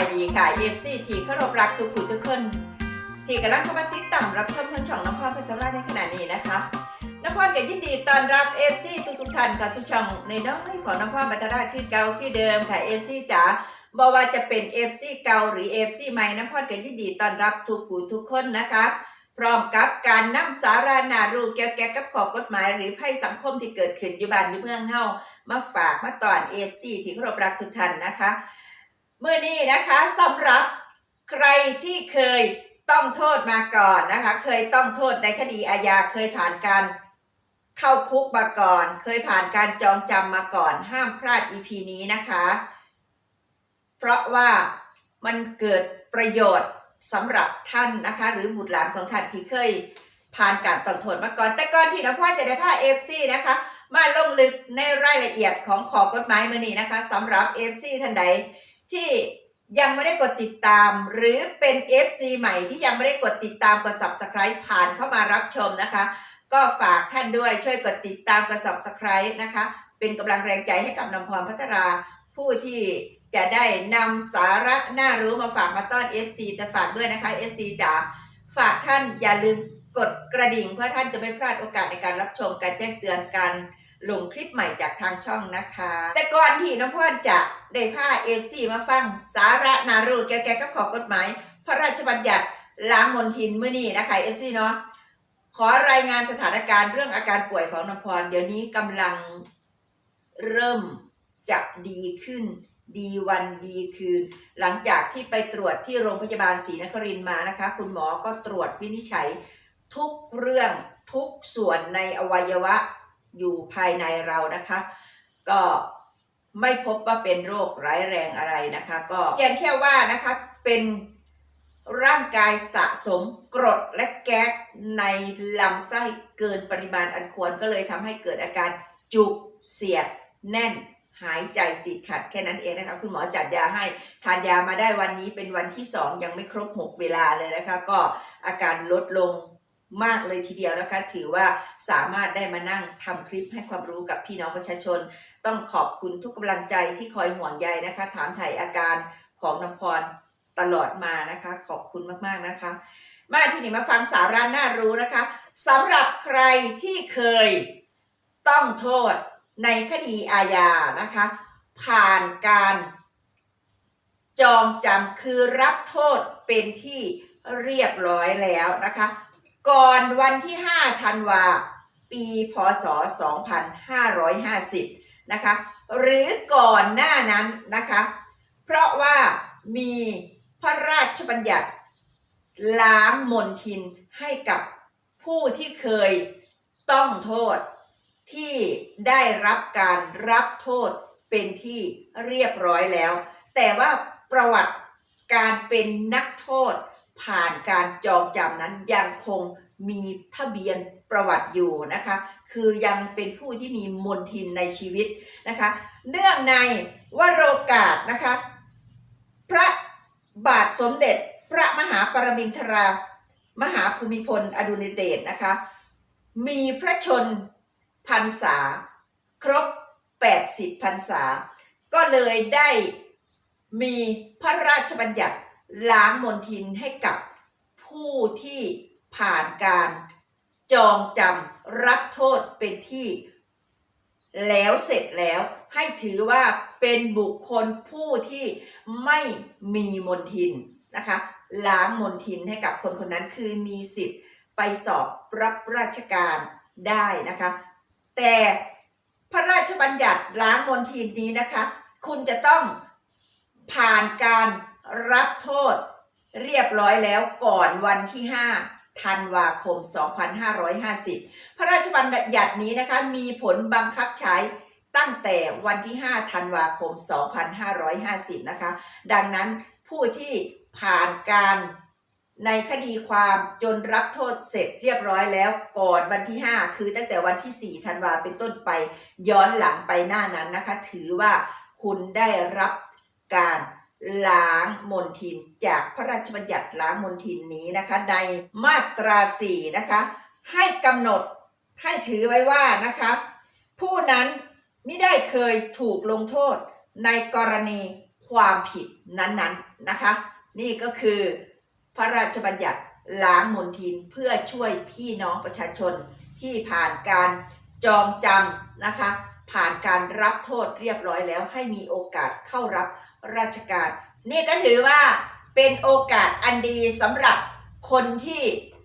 ายดีค่ะ EFC ที่เคารพรักทุกผู้ทุกคนที่กำลังเข้ามาติดตามรับชมทางช่องน้ำพรพัฒนาในขณะนี้นะคะน้ำพรก็ยินดีต้อนรับ FC ทุกทุกท่านค่ะทุกช่องในน้อยของน้ำพรพัฒนาคือเก่าคือเดิมค่ะ FC จ๋าบอกว่าจะเป็น FC เก่าหรือ FC ใหม่น้ำพรก็ยินดีต้อนรับทุกผู้ทุกคนนะคะพร้อมกับการนำสารานารู้เกี่ยวกับข้อกฎหมาย หรือภัยสังคมที่เกิดขึ้นอยู่บ้านอยู่เมืองเฮามาฝากมาตอน AFC ที่เคารพรักทุกท่านนะคะ เมื่อนี้นะคะสำหรับใครที่เคยต้องโทษมาก่อนนะคะ เคยต้องโทษในคดีอาญาเคยผ่านการเข้าคุกมาก่อน เคยผ่านการจองจำมาก่อน ห้ามพลาด EP นี้นะคะ เพราะว่ามันเกิดประโยชน์สำหรับท่านนะคะ หรือบุตรหลานของท่านที่เคยผ่านการต้องโทษมาก่อน แต่ก่อนที่น้องพ่อจะได้พา FC นะคะ มาลงลึกในรายละเอียดของขอกฎหมายมื่อนี้นะคะสำหรับ FC ท่านใด ที่ยังไม่ได้กดติดตาม หรือเป็น FC ใหม่ที่ยังไม่ได้กดติดตามกด Subscribe ผ่านเข้ามารับชมนะคะ ก็ฝากท่านด้วยช่วยกดติดตามกด Subscribe นะคะ เป็นกำลังแรงใจให้กับนำพรพัฒราผู้ที่จะได้นำสาระน่ารู้มาฝากมาต้อน FC แต่ฝากด้วยนะคะ FC จ๋าฝากท่านอย่าลืมกดกระดิ่งเพื่อท่านจะไม่พลาดโอกาสในการรับชมการแจ้งเตือนการ ลงคลิปใหม่จากทางช่องนะคะ แต่ก่อนที่น้องพ่อจะได้พาเอซี่มาฟังสาระนารูเกี่ยวกับขอกฎหมาย พระราชบัญญัติล้างมลทินเมื่อนี้นะคะเอซี่เนาะขอรายงานสถานการณ์เรื่องอาการป่วยของน้องพร เดี๋ยวนี้กำลังเริ่มจะดีขึ้น ดีวันดีคืน หลังจากที่ไปตรวจที่โรงพยาบาลศรีนครินมานะคะ คุณหมอก็ตรวจวินิจฉัย ทุกเรื่องทุกส่วนในอวัยวะ อยู่ภายในเรานะคะ ก็ไม่พบว่าเป็นโรคร้ายแรงอะไรนะคะ ก็เพียงแค่ว่านะคะเป็นร่างกายสะสมกรดและแก๊สในลำไส้เกินปริมาณอันควรก็เลยทำให้เกิดอาการจุกเสียดแน่นหายใจติดขัดแค่นั้นเองนะคะ คุณหมอจัดยาให้ทานยามาได้วันนี้เป็นวันที่ 2 ยังไม่ครบ 6 เวลาเลยนะคะ ก็อาการลดลง มากเลยทีเดียวนะคะ ถือว่าสามารถได้มานั่งทำคลิปให้ความรู้กับพี่น้องประชาชน ต้องขอบคุณทุกกำลังใจที่คอยห่วงใยนะคะ ถามถ่ายอาการของน้ำพรตลอดมานะคะ ขอบคุณมากๆนะคะ มาที่นี่มาฟังสาระน่ารู้นะคะสำหรับใครที่เคยต้องโทษในคดีอาญานะคะ ผ่านการจองจำคือรับโทษเป็นที่เรียบร้อยแล้วนะคะ ก่อนวันที่ 5 ธันวา ปีพศ 2550 นะคะ หรือก่อนหน้านั้นนะคะ เพราะว่ามีพระราชบัญญัติ ล้างมนทินให้กับผู้ที่เคยต้องโทษที่ได้รับการรับโทษเป็นที่เรียบร้อยแล้ว แต่ว่าประวัติการเป็นนักโทษ ผ่านการจองจำนั้นยังคงมีทะเบียนประวัติอยู่นะคะ คือยังเป็นผู้ที่มีมนทินในชีวิตนะคะ เนื่องในวโรกาสนะคะ พระบาทสมเด็จพระมหาปรมินทรามหาภูมิพลอดุลยเดชนะคะ มีพระชนพรรษา ครบ 80พรรษา ก็เลยได้มีพระราชบัญญัติ ล้างมนทินให้กับผู้ที่ผ่านการจองจำรับโทษเป็นที่ แล้วเสร็จแล้วให้ถือว่าเป็นบุคคลผู้ที่ไม่มีมนทินนะคะ ล้างมนทินให้กับคนคนนั้นคือมีสิทธิ์ไปสอบรับราชการได้นะคะ แต่พระราชบัญญัติล้างมนทินนี้นะคะ คุณจะต้องผ่านการ รับโทษเรียบร้อยแล้วก่อนวันที่ 5 ธันวาคม 2550 พระราชบัญญัตินี้นะคะมีผลบังคับใช้ตั้งแต่วันที่ 5 ธันวาคม 2550 นะคะ ดังนั้นผู้ที่ผ่านการในคดีความจนรับโทษเสร็จเรียบร้อยแล้วก่อนวันที่ 5 คือตั้งแต่วันที่ 4 ธันวาเป็นต้นไปย้อนหลังไปหน้านั้นนะคะ ถือว่าคุณได้รับการ ล้างมนทินจากพระราชบัญญัติล้างมนทินนี้นะคะ ในมาตรา4นะคะ ให้กำหนดให้ถือไว้ว่านะคะ ผู้นั้นไม่ได้เคยถูกลงโทษในกรณีความผิดนั้นๆนะคะ นี่ก็คือพระราชบัญญัติล้างมลทินเพื่อช่วยพี่น้องประชาชนที่ผ่านการจองจำนะคะ ผ่านการรับโทษเรียบร้อยแล้วให้มีโอกาสเข้ารับ ราชการ นี่ก็ถือว่าเป็นโอกาสอันดีสำหรับคนที่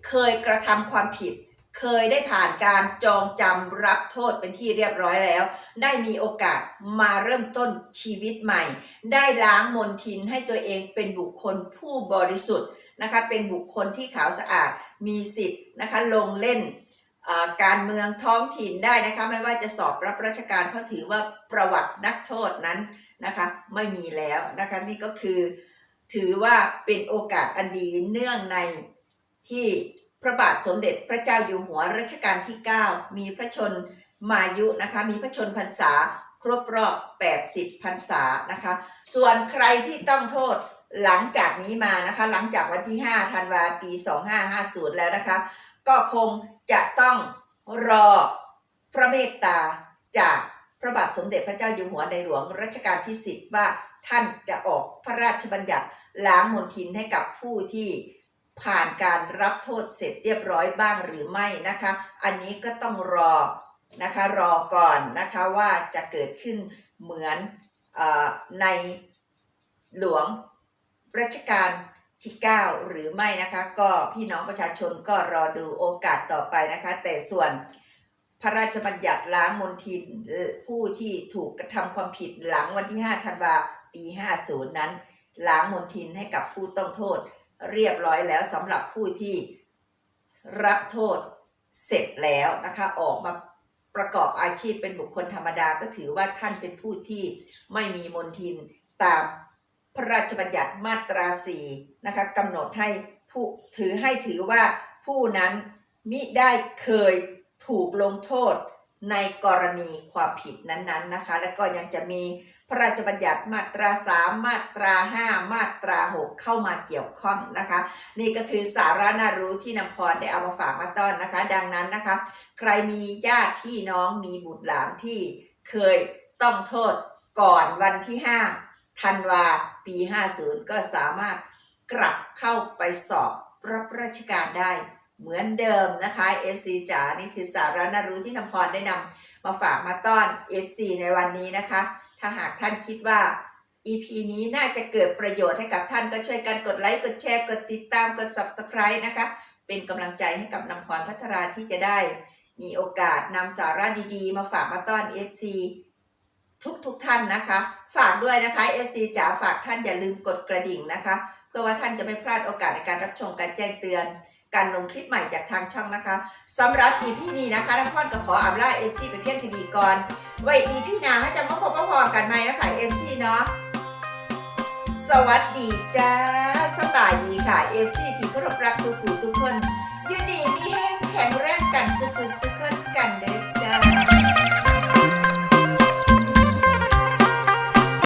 เคยกระทำความผิด เคยได้ผ่านการจองจำรับโทษเป็นที่เรียบร้อยแล้ว ได้มีโอกาสมาเริ่มต้นชีวิตใหม่ ได้ล้างมลทินให้ตัวเองเป็นบุคคลผู้บริสุทธิ์นะคะเป็นบุคคลที่ขาวสะอาดมีสิทธิ์นะคะลงเล่นการเมืองท้องถิ่นได้นะคะไม่ว่าจะสอบรับราชการเพราะถือว่าประวัตินักโทษนั้น นะคะไม่มีแล้วนะคะนี่ก็คือถือว่าเป็นโอกาสอันดีเนื่องในที่พระบาทสมเด็จพระเจ้าอยู่หัวรัชกาลที่ 9 มีพระชนมายุนะคะมีพระชนพรรษาครบรอบ 80พรรษานะคะส่วนใครที่ต้องโทษหลังจากนี้มานะคะหลังจากวันที่ 5 ธันวาปี 2550 แล้วนะคะ ก็คงจะต้องรอพระเมตตาจาก ระบาทสมเด็จพระเจ้าอยู่หัวในหลวงรัชกาลที่ 10 ว่าท่านจะออกพระราชบัญญัติล้างมลทินให้กับผู้ที่ผ่านการรับโทษเสร็จเรียบร้อยบ้างหรือไม่นะคะ อันนี้ก็ต้องรอนะคะรอก่อนนะคะว่าจะเกิดขึ้นเหมือนอในหลวงรัชกาลที่ 9 หรือไม่นะคะ ก็พี่น้องประชาชนก็รอดูโอกาสต่อไปนะคะ แต่ส่วน พระราชบัญญัติล้างมลทินผู้ที่ถูกกระทำความผิดหลังวันที่ 5 ธันวาปี 50 นั้น ล้างมลทินให้กับผู้ต้องโทษ เรียบร้อยแล้วสำหรับผู้ที่รับโทษเสร็จแล้วนะคะออกมาประกอบอาชีพเป็นบุคคลธรรมดาก็ถือว่าท่านเป็นผู้ที่ไม่มีมลทินตามพระราชบัญญัติมาตราสีนะคะกำหนดให้ผู้ถือให้ถือว่าผู้นั้นมิได้เคย ถูกลงโทษในกรณีความผิดนั้นๆนะคะ และก็ยังจะมีพระราชบัญญัติมาตรา 3 มาตรา 5 มาตรา 6 เข้ามาเกี่ยวข้องนะคะ นี่ก็คือสาระน่ารู้ที่นำพรได้เอามาฝากมาต้อนนะคะ ดังนั้นนะคะ ใครมีญาติพี่น้องมีบุตรหลานที่เคยต้องโทษก่อนวันที่ 5 ธันวาปี 50 ก็สามารถกลับเข้าไปสอบรับราชการได้ เหมือนเดิมนะคะ FC จ๋านี่คือสาระน่ารู้ที่นำพรได้นำมาฝากมาต้อน FC ในวันนี้นะคะ ถ้าหากท่านคิดว่า EP นี้น่าจะเกิดประโยชน์ให้กับท่านก็ช่วยกันกดไลค์กดแชร์กดติดตามกด Subscribe นะคะ เป็นกำลังใจให้กับนำพรพัฒราที่จะได้ มีโอกาสนำสาระดีๆ มาฝากมาต้อน FC ทุกทุกๆท่านนะคะ ฝากด้วยนะคะ FC จ๋าฝากท่านอย่าลืมกดกระดิ่งนะคะ เพื่อว่าท่านจะไม่พลาดโอกาสในการรับชมการแจ้งเตือน การลงคลิปใหม่จากทางช่องนะคะสำหรับอีพี่นี้นะคะนักพอนก็ขออัปล่าเอฟซีไปเพียงทีดีก่อนไว้อีพี่นาจะมาพบพอกันไหมนะคะเอฟซีเนาะสวัสดีจ้าสบายดีค่ะเอฟซีที่เคารพรักทุกๆทุกคนยินดีมีแห้งแข็งแรงกันสุดๆสุดกันเด้